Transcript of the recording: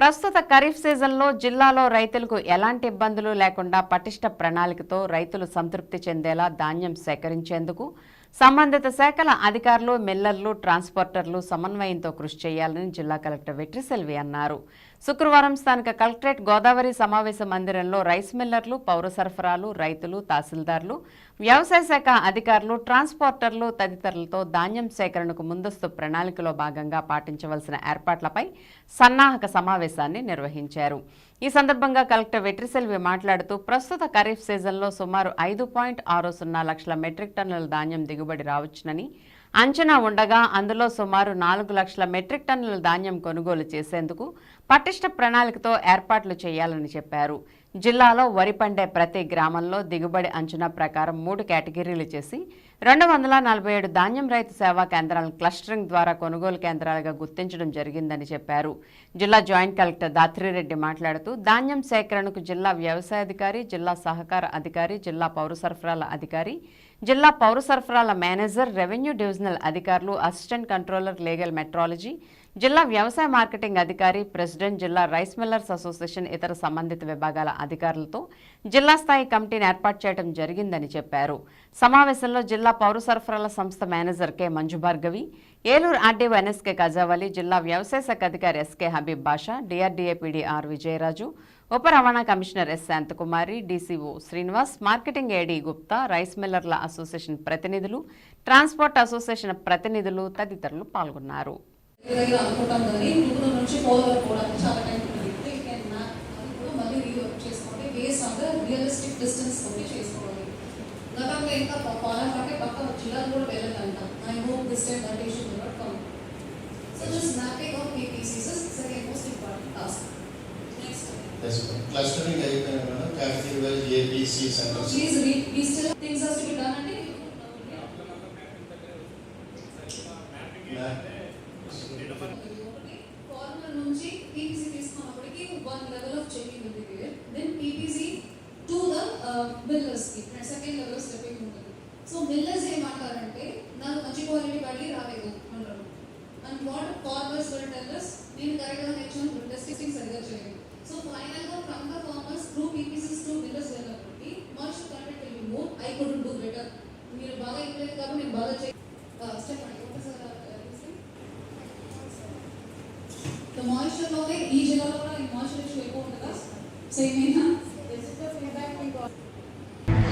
ప్రస్తుత ఖరీఫ్ సీజన్లో జిల్లాలో రైతులకు ఎలాంటి ఇబ్బందులు లేకుండా పటిష్ట ప్రణాళికతో రైతులు సంతృప్తి చెందేలా ధాన్యం సేకరించేందుకు సంబంధిత శాఖల అధికారులు మిల్లర్లు ట్రాన్స్పోర్టర్లు సమన్వయంతో కృషి చేయాలని జిల్లా కలెక్టర్ వెట్రిసెల్వి అన్నారు. శుక్రవారం స్థానిక కలెక్టరేట్ గోదావరి సమావేశ మందిరంలో రైస్ మిల్లర్లు పౌర సరఫరాలు రైతులు తహసీల్దార్లు వ్యవసాయ శాఖ అధికారులు ట్రాన్స్పోర్టర్లు తదితరులతో ధాన్యం సేకరణకు ముందస్తు ప్రణాళికలో భాగంగా పాటించవలసిన ఏర్పాట్లపై సన్నాహక సమావేశాన్ని నిర్వహించారు. ఈ సందర్భంగా కలెక్టర్ వెట్రిసెల్వి మాట్లాడుతూ ప్రస్తుత ఖరీఫ్ సీజన్లో సుమారు ఐదు పాయింట్ ఆరు సున్నా లక్షల మెట్రిక్ టన్నుల ధాన్యం దిగుబడి రావచ్చునని అంచనా ఉండగా అందులో సుమారు నాలుగు లక్షల మెట్రిక్ టన్నుల ధాన్యం కొనుగోలు చేసేందుకు పటిష్ట ప్రణాళికతో ఏర్పాట్లు చేయాలని చెప్పారు. జిల్లాలో వరి పండే ప్రతి గ్రామంలో దిగుబడి అంచనా ప్రకారం మూడు కేటగిరీలు చేసి రెండు వందల నలభై ఏడు ధాన్యం రైతు సేవా కేంద్రాలను క్లస్టరింగ్ ద్వారా కొనుగోలు కేంద్రాలుగా గుర్తించడం జరిగిందని చెప్పారు. జిల్లా జాయింట్ కలెక్టర్ దాత్రిరెడ్డి మాట్లాడుతూ ధాన్యం సేకరణకు జిల్లా వ్యవసాయాధికారి జిల్లా సహకార అధికారి జిల్లా పౌర సరఫరాల అధికారి జిల్లా పౌర సరఫరాల మేనేజర్ రెవెన్యూ డివిజనల్ అధికారులు అసిస్టెంట్ కంట్రోలర్ లీగల్ మెట్రాలజీ జిల్లా వ్యవసాయ మార్కెటింగ్ అధికారి ప్రెసిడెంట్ జిల్లా రైస్ మిల్లర్స్ అసోసియేషన్ ఇతర సంబంధిత విభాగాల అధికారులతో జిల్లా స్థాయి కమిటీని ఏర్పాటు చేయడం జరిగిందని చెప్పారు. సమావేశంలో జిల్లా పౌర సరఫరాల సంస్థ manager K. Manju Bhargavi Eluru RDO NSK Kajavali జిల్లా వ్యవసాయ శాఖ అధికారి SK Habib Basha DRDA PDR Vijayaraju ఉప రవాణా commissioner S Shantakumari DCO Srinivas marketing AD Gupta rice మిల్లర్ల association ప్రతినిధులు ట్రాన్స్పోర్ట్ అసోసియేషన్ ప్రతినిధులు తదితరులు పాల్గొన్నారు. గతంలో ఇంకా కంటే పక్క జిల్లాలు కూడా వెళ్ళాలంట I hope this time that not come so mapping of PPCs is second most important task clustering అయిపోయిన madam category wise ABC centres please read we still things has to be done అంటే farmer నుంచి PPC తీసుకున్నప్పటికీ one level of checking ఉంది then PPC to the మిల్లర్స్కి second level stepping ఉంటుంది so millers ఏమంటారంటే నాకు మంచి క్వాలిటీ బండి రాలేదు అంటారు. And what farmers will tell us నేను కరెక్ట్గా నేర్చుకుని టెస్టింగ్ సరిగా చేయలేదు. సో ఫైనల్గా from the farmers through PPCs to millers వెళ్ళినప్పటికీ most correct will be more I could do better మీరు బాగా ఇవ్వలేదు కాబట్టి నేను బాగా చేయ స్టెప్ అండి ఒకసారి మాయిశ్చర్లోనే ఈ జిల్లాలో కూడా ఈ మాయిశ్చర్ ఎక్కువ ఉంటుందా? సేమ్ అయినా